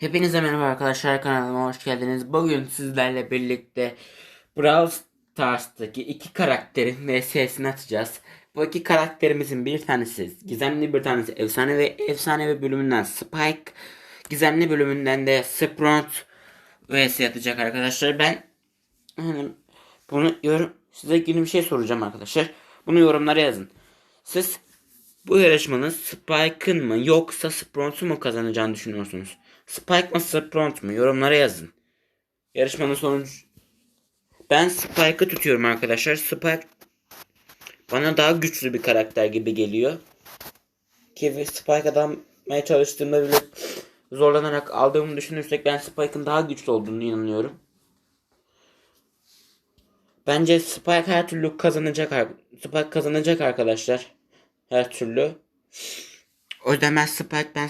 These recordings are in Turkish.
Hepinize merhaba arkadaşlar kanalıma hoş geldiniz. Bugün sizlerle birlikte Brawl Stars'taki iki karakterin VS'sini atacağız. Bu iki karakterimizin bir tanesi gizemli bir tanesi efsane ve efsanevi bölümünden Spike. Gizemli bölümünden de Sprout VS atacak arkadaşlar. Ben hani, bunu yorum size ilgili bir şey soracağım arkadaşlar. Bunu yorumlara yazın. Siz bu yarışmanın Spike'ın mı yoksa Sprout'un mu kazanacağını düşünüyorsunuz? Spike mı Sprout mu? Yorumlara yazın. Yarışmanın sonucu... Ben Spike'ı tutuyorum arkadaşlar. Spike bana daha güçlü bir karakter gibi geliyor. Ki Spike adamaya çalıştığımda bile zorlanarak aldığımı düşünürsek ben Spike'ın daha güçlü olduğunu inanıyorum. Bence Spike her türlü kazanacak. Spike kazanacak arkadaşlar. Her türlü. O yüzden ben Spike ben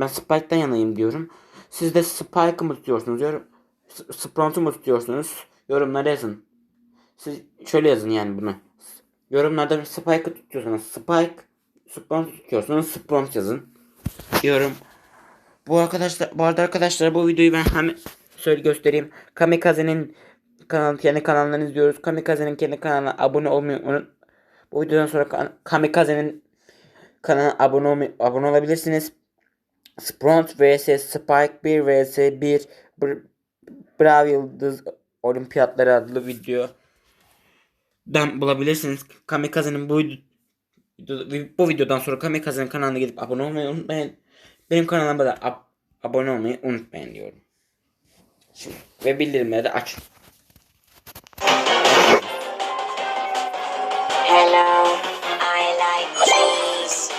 ben Spike'den yanayım diyorum. Siz de Spike'ı mı tutuyorsunuz? Yorum, Sprout'u mu tutuyorsunuz? Yorumlara yazın. Siz şöyle yazın yani bunu. Yorumlarda Spike'ı tutuyorsanız Spike, Sprout tutuyorsanız Sprout yazın. Diyorum. Bu arkadaşlar, bu arada arkadaşlar bu videoyu ben hem söyle göstereyim. Kamikaze'nin kanal, kendi kanallarını izliyoruz. Kamikaze'nin kendi kanalına abone olmayı unut. Bu videodan sonra Kamikaze'nin kanalına abone, abone olabilirsiniz. Sprout vs Spike 1 vs 1 Br Bravo Yıldız Olimpiyatları adlı video dan bulabilirsiniz. Kamikaze'nin bu bu videodan sonra Kamikaze'nin kanalına gidip abone olmayı unutmayın. Benim kanalıma da ab abone olmayı unutmayın diyorum. Şimdi, ve bildirimleri de açın. Hello, I like trees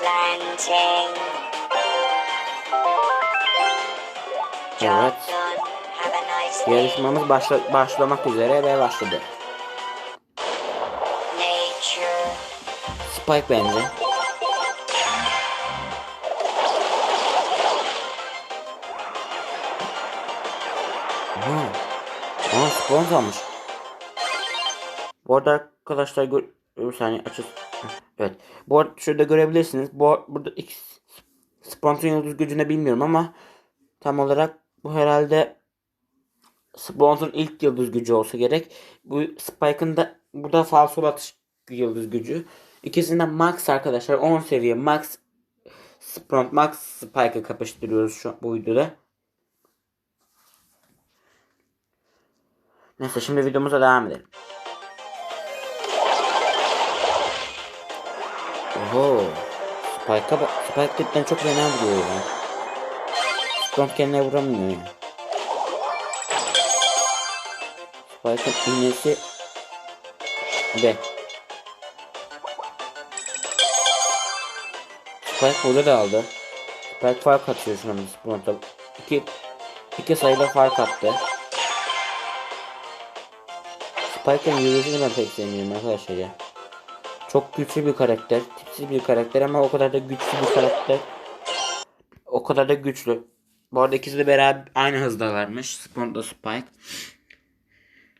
planting. Evet. Yarışmamız başla başlamak üzere ve başladı. Spike bence. Aha. Aa sponsor almış. Bu arada arkadaşlar gör bir saniye açız. Evet. Bu arada şurada görebilirsiniz. Bu burada X sponsor yıldız gücünü bilmiyorum ama tam olarak bu herhalde sponsorun ilk yıldız gücü olsa gerek. Bu Spike'ın da burada falso atış yıldız gücü. İkisinden max arkadaşlar 10 seviye max Spront Max Spike'ı kapıştırıyoruz şu bu videoda. Neyse şimdi videomuza devam edelim. Oho. Spike'a. Spike cidden çok fena vuruyor ya. Spront kendine vuramıyor ya. Spike'ın iğnesi B. Spike burada da aldı. Spike fark atıyor şu an Sprout'a. İki, iki sayıda fark attı. Spike'ın yürüyüşünü ben pek sevmiyorum arkadaşlar ya. Çok güçlü bir karakter. Tipsiz bir karakter ama o kadar da güçlü bir karakter. O kadar da güçlü. Bu arada ikisi de beraber aynı hızdalarmış. Sprout'la Spike.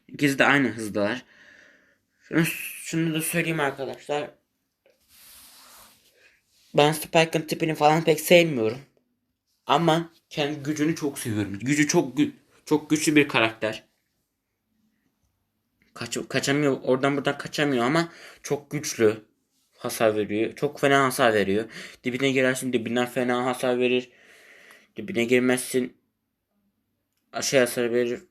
İkisi de aynı hızdalar. Şunu, şunu da söyleyeyim arkadaşlar. Ben Spike'ın tipini falan pek sevmiyorum. Ama kendi gücünü çok seviyorum. Gücü çok gü- çok güçlü bir karakter. Kaç kaçamıyor. Oradan buradan kaçamıyor ama çok güçlü hasar veriyor. Çok fena hasar veriyor. Dibine girersin dibinden fena hasar verir. Dibine girmezsin aşağı hasar verir.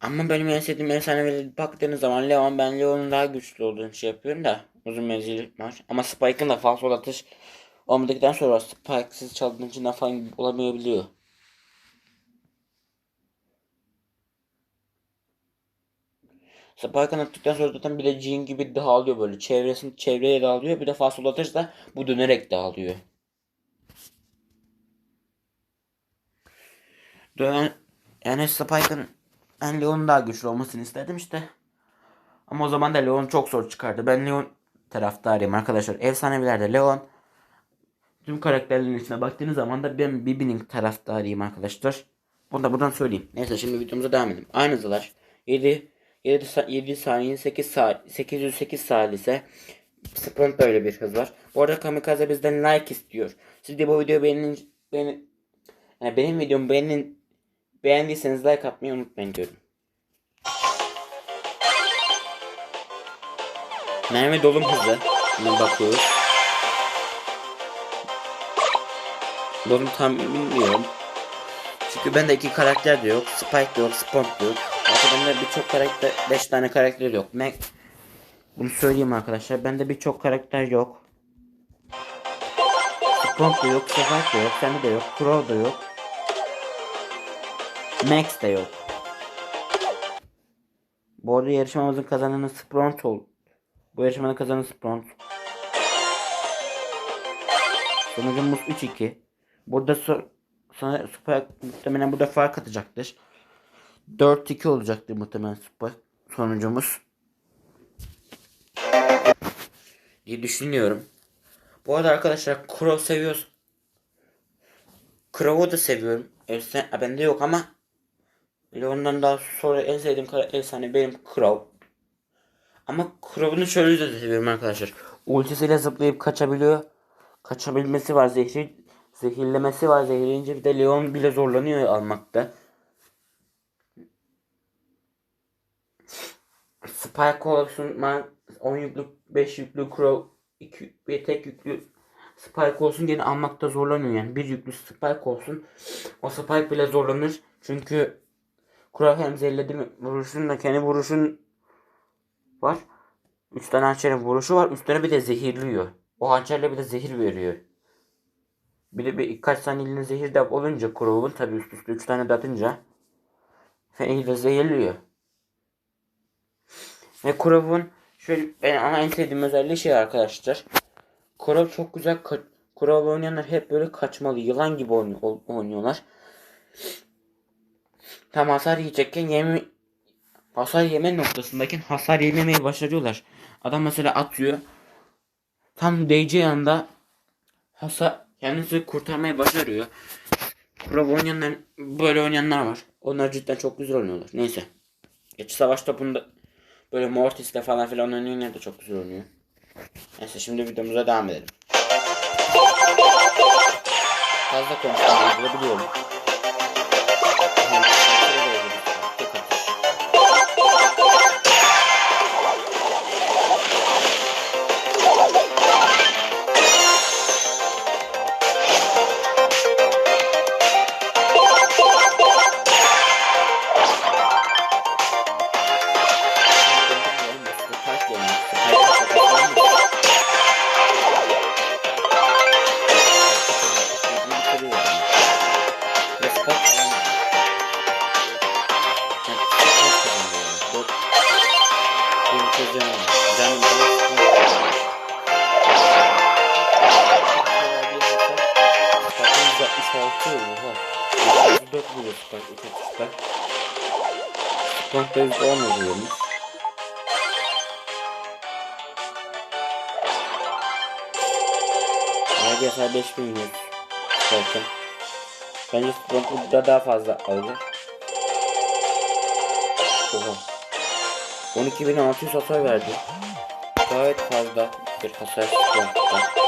Ama benim en sevdiğim efsaneleri baktığınız zaman Leon ben Leon'un daha güçlü olduğunu şey yapıyorum da uzun menzili var. Ama Spike'ın da falso atış olmadıktan sonra Spike'siz çaldığın için falan olamayabiliyor. Spike'ın attıktan sonra zaten bir de Jean gibi dağılıyor böyle. Çevresini çevreye dağılıyor. Bir de falso atış da bu dönerek dağılıyor. Yani Spike'ın ben Leon'un daha güçlü olmasını isterdim işte. Ama o zaman da Leon çok zor çıkardı. Ben Leon taraftarıyım arkadaşlar. Efsanevilerde Leon tüm karakterlerin içine baktığınız zaman da ben Bibi'nin taraftarıyım arkadaşlar. Bunu da buradan söyleyeyim. Neyse şimdi videomuza devam edelim. Aynı hızlar. 7 7, 7 saniye 8 saniye 808 salise Sprint böyle bir hız var. Bu arada Kamikaze bizden like istiyor. Siz de bu videoyu beğenin, beğenin yani benim videomu beğenin, beğendiyseniz like atmayı unutmayın diyorum. Mermi dolum hızı. Buna bakıyoruz. Dolum tam bilmiyorum. Çünkü bende iki karakter de yok. Spike de yok, Spawn de yok. Arkadan birçok karakter, 5 tane karakter yok. Mac bunu söyleyeyim arkadaşlar. Bende birçok karakter yok. Spawn da yok, Spike de yok, sende de yok, Crow da yok. Max de yok. Bu arada yarışmamızın kazananı Spront ol. Bu yarışmanın kazananı Spront. Sonucumuz 3-2. Burada so sana Super muhtemelen burada fark atacaktır. 4-2 olacaktır muhtemelen Super sonucumuz. diye düşünüyorum. Bu arada arkadaşlar Crow seviyoruz. Crow'u da seviyorum. Efsane, bende yok ama Leon'dan daha sonra en sevdiğim karakter efsane benim Crow. Ama Crow'unu şöyle de seviyorum arkadaşlar. Ultisiyle zıplayıp kaçabiliyor. Kaçabilmesi var zehri. Zehirlemesi var zehirleyince bir de Leon bile zorlanıyor almakta. Spike olsun, ben 10 yüklü, 5 yüklü Crow, 2 bir tek yüklü Spike olsun gene almakta zorlanıyor yani. Bir yüklü Spike olsun. O Spike bile zorlanır. Çünkü Crow hem zehirledi mi vuruşun da kendi vuruşun var. 3 tane hançerin vuruşu var. Üstüne bir de zehirliyor. O hançerle bir de zehir veriyor. Bir de bir kaç saniyeliğine zehir de olunca Crow'un tabi üst üste 3 tane de atınca Fen'i de zehirliyor. Ve Crow'un şöyle ben ama en sevdiğim özelliği şey arkadaşlar. Crow çok güzel Crow oynayanlar hep böyle kaçmalı yılan gibi oynuyorlar. Tam hasar yiyecekken yeme hasar yeme noktasındayken hasar yememeyi başarıyorlar. Adam mesela atıyor. Tam değeceği anda hasar kendisi kurtarmayı başarıyor. Crow oynayanlar böyle oynayanlar var. Onlar cidden çok güzel oynuyorlar. Neyse. Geç savaş topunda böyle Mortis'le falan filan oynayanlar da çok güzel oynuyor. Neyse şimdi videomuza devam edelim. Fazla konuşmayı biliyorum. Spark'ta yüzde on oluyormuş. Nerede hasar 5000 yüz. Spark'ın. Bence Spark burada daha fazla alacak. Oha. 12.600 hasar verdi. Gayet fazla bir hasar Spark'ta.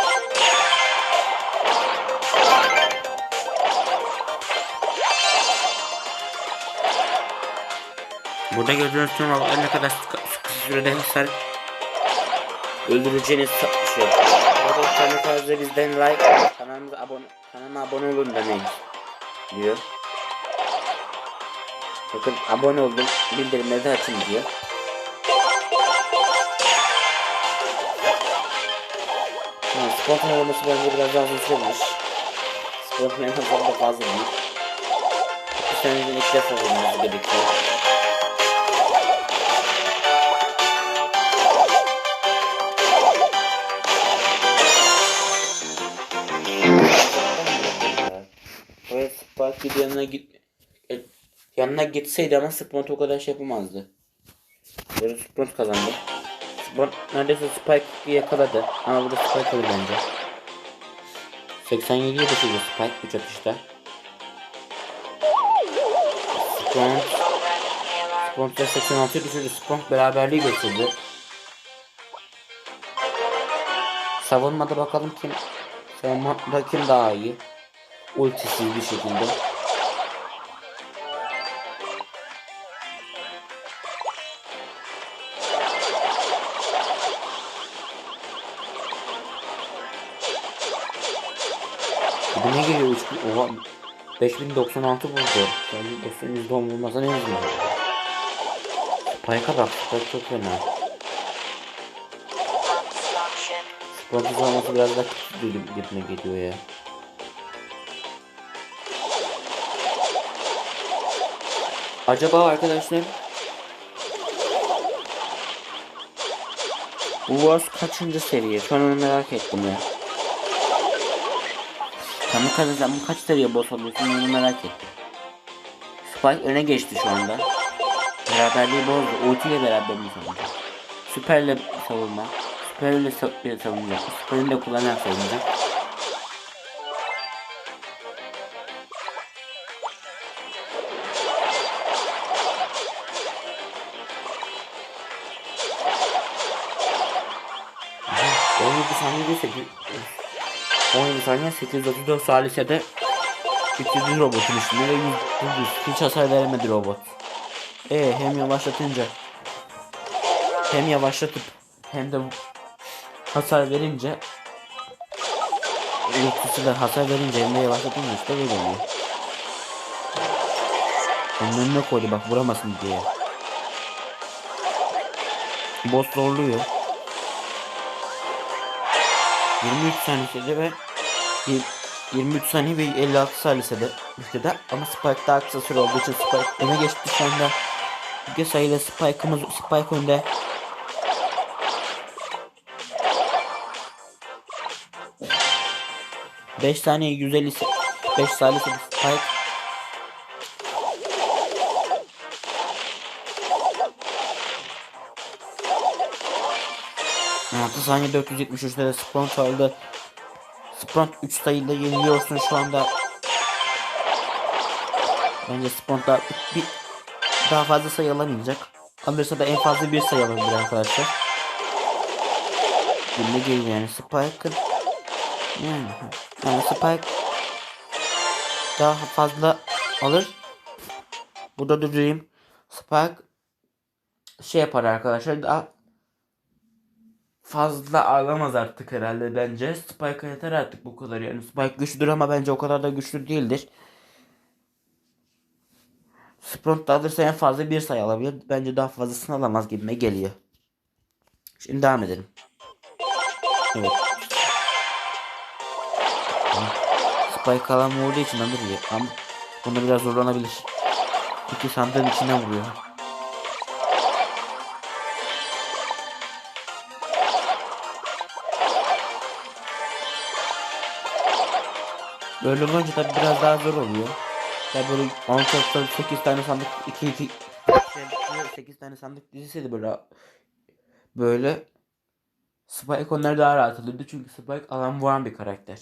Burada gördüğünüz tüm robotlar ne kadar sürede hasar öldüreceğini sa- şey. Burada kanal fazla bizden like, kanalımıza abone, kanalıma abone olun demeyin diyor. Bakın abone oldum, bildirimleri açın diyor. Ha, spontan olması bence biraz daha. Spontan en fazla da fazla değil. Bir seneden iki defa olması gerekiyor. Bir yanına git e, yanına gitseydi ama Sprint o kadar şey yapamazdı. Böyle Sprint kazandı. Sprint neredeyse Spike'ı yakaladı ama burada Spike alır bence. 87'ye düşürdü Spike 3 atışta. Sprint Sprint de 86'ya düşürdü. Sprint beraberliği getirdi. Savunmada bakalım kim savunmada kim daha iyi. Ultisiz bir şekilde. Geliyor 3000 oha 5096 vurdu. Yani dostum yüzde on vurmasa ne yüzüyor? Spike'a bak Spike çok fena. Spike'ın olması biraz da kötü gibi gitme geliyor ya. Acaba arkadaşlar bu Wars kaçıncı seviye? Şu an merak ettim ya. Tam bu kadar sen bu kaç seviye boss oluyorsun onu merak ettim. Spike öne geçti şu anda. Beraberliği bozdu. Ulti ile beraber mi savunacak? Süperle savunma. Süperle savunacak. Süperini de kullanarak savunacak. 17 saniye 834 salisede 300 robotun üstünde ve 100, 100 hiç hasar veremedi robot. E hem yavaşlatınca hem yavaşlatıp hem de hasar verince ultisi de hasar verince hem de yavaşlatınca işte böyle oluyor. Onun önüne koydu bak vuramasın diye. Boss zorluyor. 23 saniyede ve 23 saniye ve 56 saniyede de ama Spike daha kısa süre olduğu için Spike öne geçti şu anda. Bir sayıda Spike'ımız Spike önde. Beş saniye 150 5 saniye Spike. Altı saniye 473'te de Spront aldı. Spront 3 sayıyla yeniliyorsun şu anda. Bence Spront daha, bir, daha fazla sayı alamayacak. Alırsa da en fazla bir sayı alabilir arkadaşlar. Günde geliyor yani Spike'ın yani, yani Spike daha fazla alır. Burada durayım. Spike şey yapar arkadaşlar daha fazla ağlamaz artık herhalde bence. Spike'a yeter artık bu kadar yani. Spike güçlüdür ama bence o kadar da güçlü değildir. Sprint da alırsa en fazla bir sayı alabilir. Bence daha fazlasını alamaz gibime geliyor. Şimdi devam edelim. Evet. Spike alan vurduğu için. Ama bunda biraz zorlanabilir. İki sandığın içine vuruyor. Böyle olunca tabi biraz daha zor oluyor. Ya böyle 10 8 tane sandık 2 2 8 tane sandık diziseydi böyle böyle Spike onlar daha rahat alırdı çünkü Spike alan vuran bir karakter.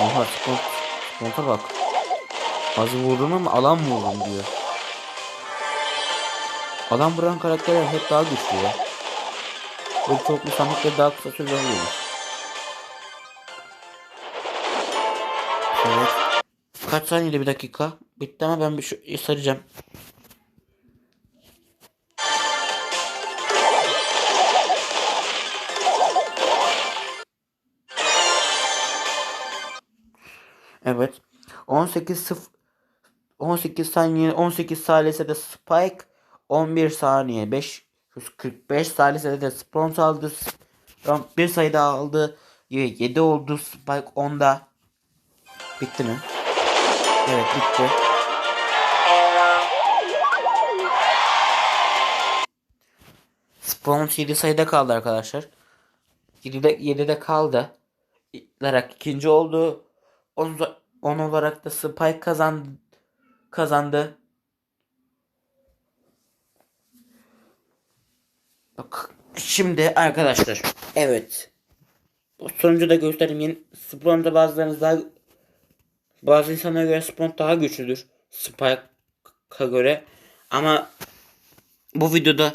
Oha Spike Spike'a bak. Az vurdum ama alan vurdum diyor. Alan vuran karakterler hep daha güçlü ya. Böyle çoklu sandıkları daha kısa sürede alıyormuş. Kaç saniyede bir dakika? Bitti ama ben bir şu saracağım. Evet. 18 0 18 saniye 18 saniyede Spike 11 saniye 5 145 saniyede de Spront aldı. Bir sayı daha aldı. 7 oldu Spike 10'da. Bitti mi? Evet bitti. Spront 7 sayıda kaldı arkadaşlar. 7'de 7'de kaldı. olarak ikinci oldu. 10 10 olarak da Spike kazandı. Kazandı. Bak şimdi arkadaşlar. Evet. Bu sonucu da göstereyim. Spront'ta bazılarınız daha bazı insanlara göre Spront daha güçlüdür. Spike'a göre. Ama bu videoda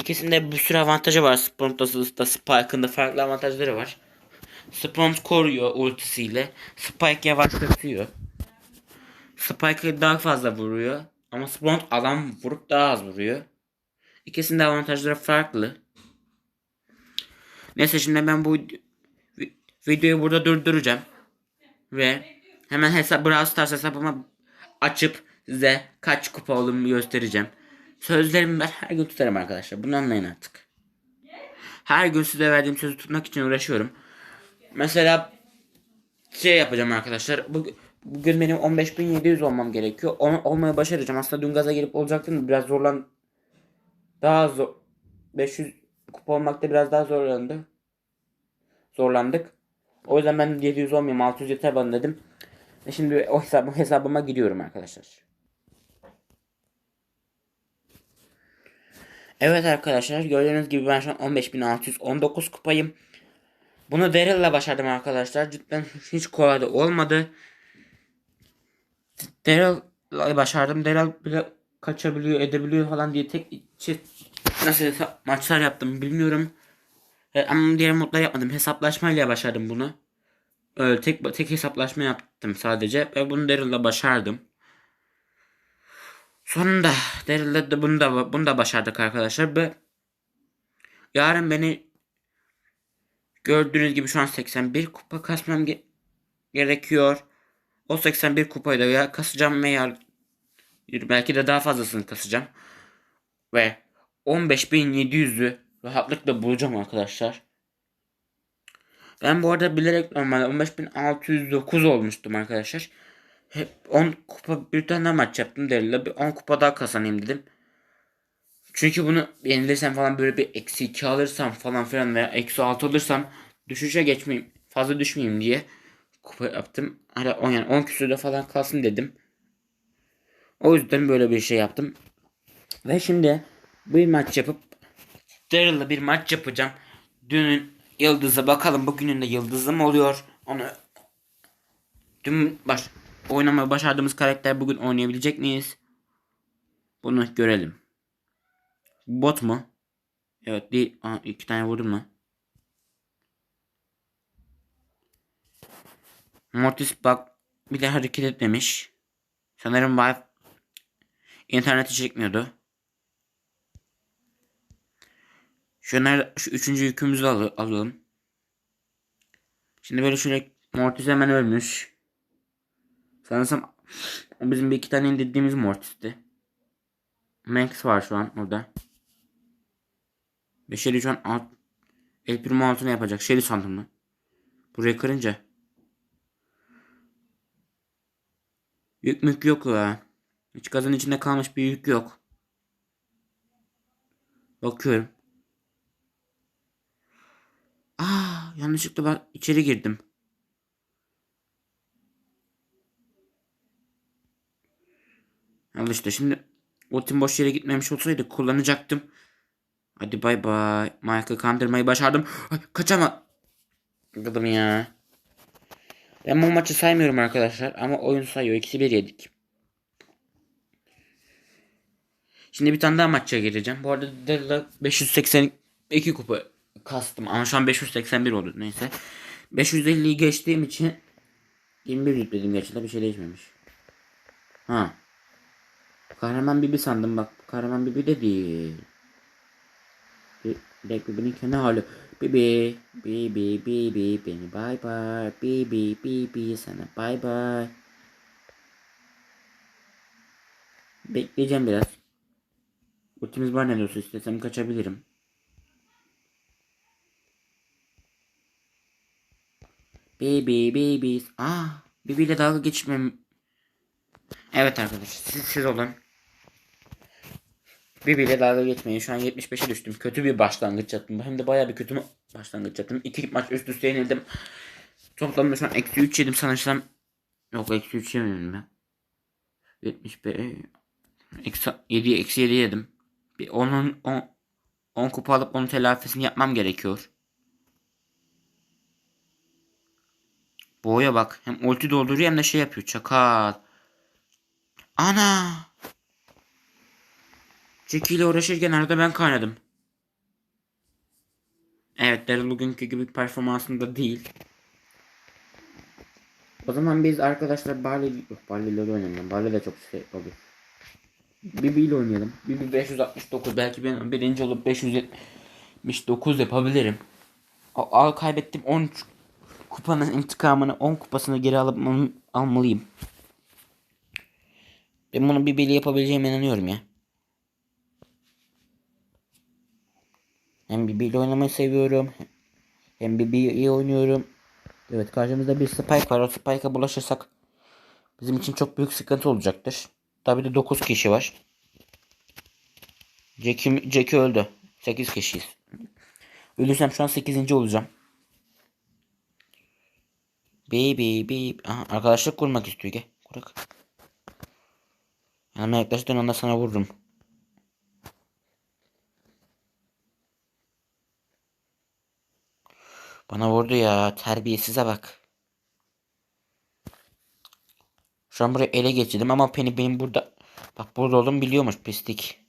İkisinde bir sürü avantajı var. Spront'ta da Spike'ın da farklı avantajları var. Spront koruyor ultisiyle. Spike yavaşlatıyor. Spike daha fazla vuruyor. Ama Spront alan vurup daha az vuruyor. İkisinin de avantajları farklı. Neyse şimdi ben bu vid- vi- videoyu burada durduracağım. Ve hemen hesap Brawl Stars hesabıma açıp size kaç kupa olduğumu göstereceğim. Sözlerimi ben her gün tutarım arkadaşlar. Bunu anlayın artık. Her gün size verdiğim sözü tutmak için uğraşıyorum. Mesela şey yapacağım arkadaşlar. Bu, bugün benim 15.700 olmam gerekiyor. Onu olmaya başaracağım. Aslında dün gaza gelip olacaktım. Biraz zorlan daha zor 500 kupa olmakta biraz daha zorlandı. Zorlandık. O yüzden ben 700 olmayayım 600 yeter bana dedim. Şimdi o hesabı, hesabıma giriyorum arkadaşlar. Evet arkadaşlar gördüğünüz gibi ben şu an 15.619 kupayım. Bunu Daryl'la başardım arkadaşlar. Cidden hiç kolay da olmadı. Daryl'la başardım. Daryl bile kaçabiliyor edebiliyor falan diye tek içi nasıl hesap- maçlar yaptım bilmiyorum. E, ama diğer modlar yapmadım. Hesaplaşmayla başardım bunu. Öyle tek tek hesaplaşma yaptım sadece ve bunu Daryl'la başardım. Sonunda Daryl'la da bunu da bunu da başardık arkadaşlar ve yarın beni gördüğünüz gibi şu an 81 kupa kasmam ge- gerekiyor. O 81 kupayı da ya kasacağım veya belki de daha fazlasını kasacağım. Ve 15.700'ü rahatlıkla bulacağım arkadaşlar. Ben bu arada bilerek normalde 15.609 olmuştum arkadaşlar. Hep 10 kupa bir tane maç yaptım Daryl'la. Bir 10 kupa daha kazanayım dedim. Çünkü bunu yenilirsem falan böyle bir eksi 2 alırsam falan filan veya eksi 6 alırsam düşüşe geçmeyeyim. Fazla düşmeyeyim diye kupa yaptım. Hala 10 yani 10 küsürde falan kalsın dedim. O yüzden böyle bir şey yaptım. Ve şimdi bir maç yapıp Daryl'la bir maç yapacağım. Dünün yıldızı bakalım bugünün de yıldızı mı oluyor? Onu dün baş oynamaya başardığımız karakter bugün oynayabilecek miyiz? Bunu görelim. Bot mu? Evet değil. Aa, iki tane vurdum mu? Mortis bak bir de hareket etmemiş. Sanırım Vive interneti çekmiyordu. Şunlar şu üçüncü yükümüzü al alalım. Şimdi böyle şöyle Mortis hemen ölmüş. Sanırsam o bizim bir iki tane indirdiğimiz Mortis'ti. Max var şu an orada. Ve Shelly şu an alt, El Primo altına yapacak. Shelly sandım mı? Buraya kırınca. Yük mük yok ya. Hiç gazın içinde kalmış bir yük yok. Bakıyorum. Aa, yanlışlıkla ben içeri girdim. Al işte şimdi ultim boş yere gitmemiş olsaydı kullanacaktım. Hadi bay bay. Michael kandırmayı başardım. Ay, kaçama. Gıdım ya. Ben bu maçı saymıyorum arkadaşlar ama oyun sayıyor. İkisi bir yedik. Şimdi bir tane daha maça gireceğim. Bu arada Della 582 kupa kastım ama şu an 581 oldu neyse. 550'yi geçtiğim için 21 yükledim gerçekten bir şey değişmemiş. Ha. Kahraman Bibi sandım bak. Kahraman Bibi de değil. Black Bibi'nin kendi hali. Bibi, Bibi, Bibi, beni bye bye. Bibi, Bibi, sana bye bye. Bekleyeceğim biraz. Ultimiz var ne olsa istesem kaçabilirim. Bibi. Ah, Bibi ile dalga geçmem. Evet arkadaşlar siz, siz olun. Birbiriyle dalga geçmeyin. Şu an 75'e düştüm. Kötü bir başlangıç yaptım. Hem de bayağı bir kötü başlangıç yaptım. İki maç üst üste yenildim. Toplamda şu an eksi 3 yedim sanırsam. Yok eksi 3 yemedim ben. 75 eksi 7 eksi 7 yedim. Bir 10 10 10 kupa alıp onun telafisini yapmam gerekiyor. Boğaya bak. Hem ulti dolduruyor hem de şey yapıyor. Çakal. Ana. Jackie ile uğraşırken arada ben kaynadım. Evet Daryl bugünkü gibi performansında değil. O zaman biz arkadaşlar Barley, yok Barley ile oynayalım. Barley de çok şey olur. Bibi ile oynayalım. Bibi 569 belki ben birinci olup 579 yapabilirim. Al kaybettim 13 kupanın intikamını 10 kupasını geri alıp al- almalıyım. Ben bunu Bibi ile yapabileceğime inanıyorum ya. Hem Bibi ile oynamayı seviyorum. Hem Bibi iyi oynuyorum. Evet karşımızda bir Spike var. O Spike'a bulaşırsak bizim için çok büyük sıkıntı olacaktır. Tabii de 9 kişi var. Jackie, Jackie öldü. 8 kişiyiz. Ölürsem şu an 8. olacağım. Baby baby. Aha, arkadaşlık kurmak istiyor. Gel. Kurak. Yanıma yaklaştığın anda sana vururum. Bana vurdu ya. Terbiyesize bak. Şu an buraya ele geçirdim ama Penny benim burada. Bak burada olduğumu biliyormuş pislik.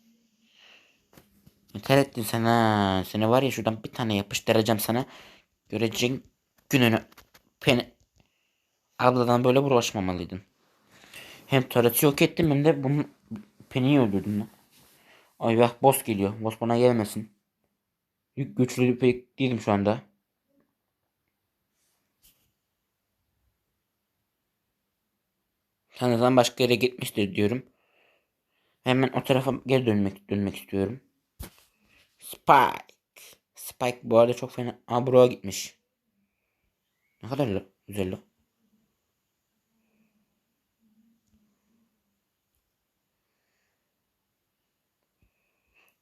Yeter ettin sen ha. Seni var ya şuradan bir tane yapıştıracağım sana. Göreceğin gününü. Penny. Abladan böyle uğraşmamalıydın. Hem tarıtı yok ettim hem de bunu Penny'yi öldürdüm. Ay vah boss geliyor. Boss bana gelmesin. Yük güçlü pek değilim şu anda. Tanrı'dan başka yere gitmiştir diyorum. Hemen o tarafa geri dönmek dönmek istiyorum. Spike. Spike bu arada çok fena. Aa buraya gitmiş. Ne kadar güzel lan.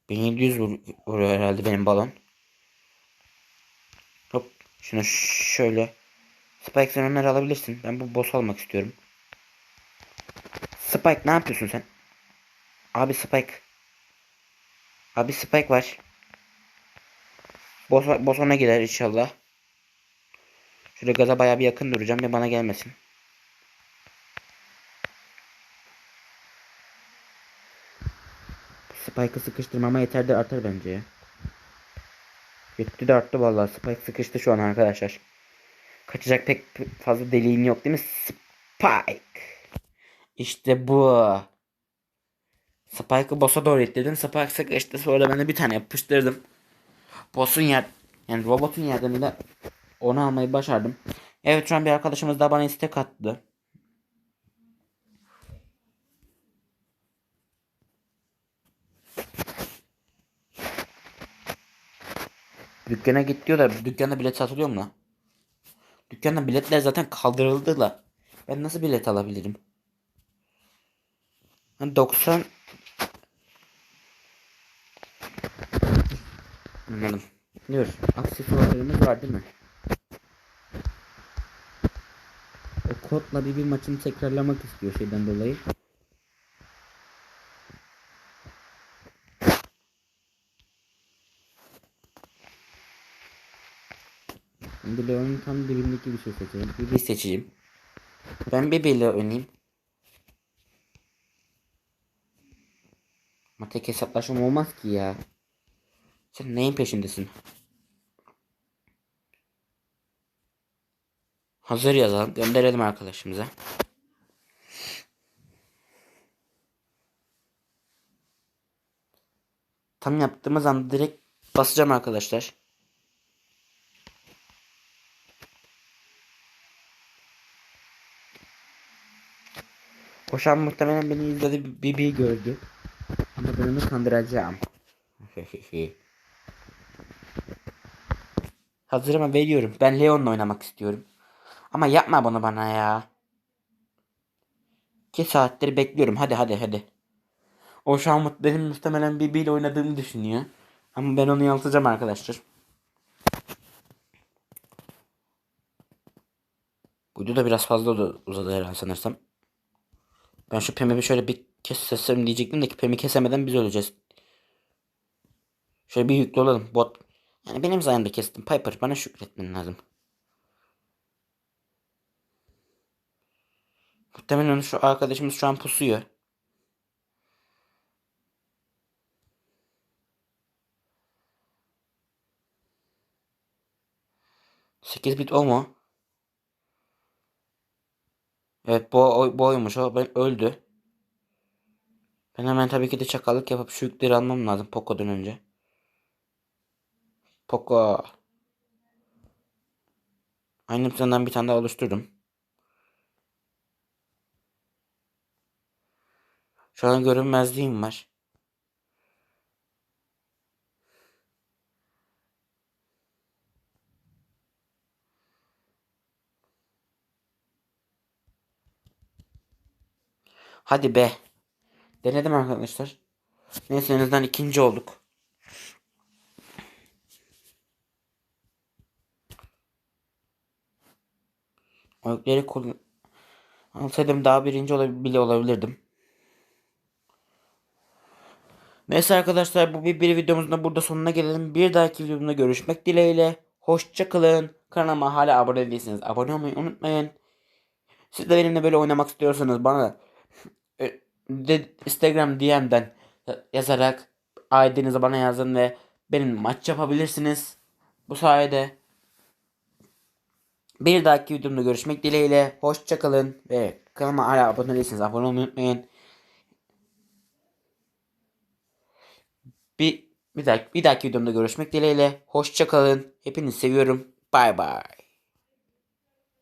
1700 vuruyor herhalde benim balon. Hop şunu şöyle. Spike'den önleri alabilirsin. Ben bu boss almak istiyorum. Spike ne yapıyorsun sen? Abi Spike. Abi Spike var. Boss, boss ona gider inşallah. Şöyle gaza baya bir yakın duracağım ve bana gelmesin. Spike'ı sıkıştırmama yeter de artar bence. Yetti de arttı vallahi. Spike sıkıştı şu an arkadaşlar. Kaçacak pek fazla deliğin yok değil mi? Spike. İşte bu. Spike'ı boss'a doğru ittirdim. Spike sıkıştı. Sonra ben de bir tane yapıştırdım. Boss'un yer yani robotun yardımıyla onu almayı başardım. Evet şu an bir arkadaşımız daha bana istek attı. Dükkana git diyor da dükkanda bilet satılıyor mu lan? Dükkanda biletler zaten kaldırıldı la. Ben nasıl bilet alabilirim? Ha, 90 Anladım. Dur. Aksesuarlarımız var değil mi? O kodla bir, bir maçını tekrarlamak istiyor şeyden dolayı. Şimdi Leon'un tam dibindeki bir şey seçelim. Bir seçeyim. Ben bebeğiyle oynayayım. Ama tek hesaplaşma olmaz ki ya. Sen neyin peşindesin? Hazır yazalım. Gönderelim arkadaşımıza. Tam yaptığımız anda direkt basacağım arkadaşlar. O şu an muhtemelen beni izledi Bibi gördü. Ama ben onu kandıracağım. Hazırımı veriyorum. Ben Leon'la oynamak istiyorum. Ama yapma bunu bana ya. İki saattir bekliyorum. Hadi hadi hadi. O an benim muhtemelen Bibi ile oynadığımı düşünüyor. Ama ben onu yansıtacağım arkadaşlar. Bu da biraz fazla uzadı herhalde sanırsam. Ben şu Pem'i bir şöyle bir kessem diyecektim de ki Pem'i kesemeden biz öleceğiz. Şöyle bir yüklü olalım. Bot. Yani benim sayemde kestim. Piper bana şükretmen lazım. Muhtemelen şu arkadaşımız şu an pusuyor. 8 bit o mu? Evet bu, o, bu oymuş o. Ben öldü. Ben hemen tabii ki de çakallık yapıp şu yükleri almam lazım Poco'dan önce. Poco. Aynı plandan bir tane daha oluşturdum. Şu an görünmezliğim var. Hadi be. Denedim arkadaşlar. Neyse en azından ikinci olduk. O yükleri kullan... Alsaydım daha birinci olabil- bile olabilirdim. Neyse arkadaşlar bu bir, bir videomuzun da burada sonuna gelelim. Bir dahaki videomda görüşmek dileğiyle. Hoşça kalın. Kanalıma hala abone değilseniz abone olmayı unutmayın. Siz de benimle böyle oynamak istiyorsanız bana de, Instagram DM'den yazarak ID'nizi bana yazın ve benim maç yapabilirsiniz. Bu sayede bir dahaki videomda görüşmek dileğiyle. Hoşça kalın ve kanalıma hala abone değilseniz abone olmayı unutmayın. Bir, bir, dahaki, bir dahaki videomda görüşmek dileğiyle. Hoşça kalın. Hepinizi seviyorum. Bay bay.